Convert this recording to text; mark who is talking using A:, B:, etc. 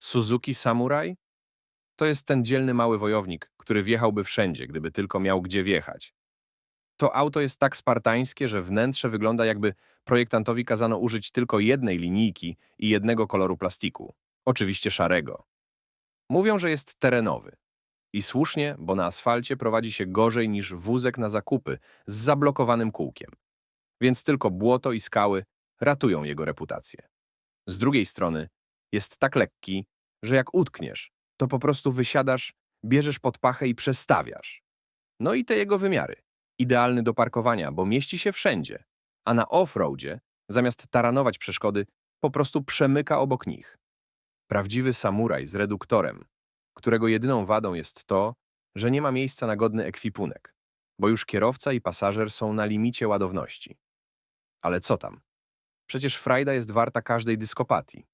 A: Suzuki Samurai? To jest ten dzielny mały wojownik, który wjechałby wszędzie, gdyby tylko miał gdzie wjechać. To auto jest tak spartańskie, że wnętrze wygląda jakby projektantowi kazano użyć tylko jednej linijki i jednego koloru plastiku. Oczywiście szarego. Mówią, że jest terenowy. I słusznie, bo na asfalcie prowadzi się gorzej niż wózek na zakupy z zablokowanym kółkiem. Więc tylko błoto i skały ratują jego reputację. Z drugiej strony jest tak lekki, że jak utkniesz, to po prostu wysiadasz, bierzesz pod pachę i przestawiasz. No i te jego wymiary. Idealny do parkowania, bo mieści się wszędzie. A na offroadzie, zamiast taranować przeszkody, po prostu przemyka obok nich. Prawdziwy samuraj z reduktorem, którego jedyną wadą jest to, że nie ma miejsca na godny ekwipunek, bo już kierowca i pasażer są na limicie ładowności. Ale co tam? Przecież frajda jest warta każdej dyskopatii.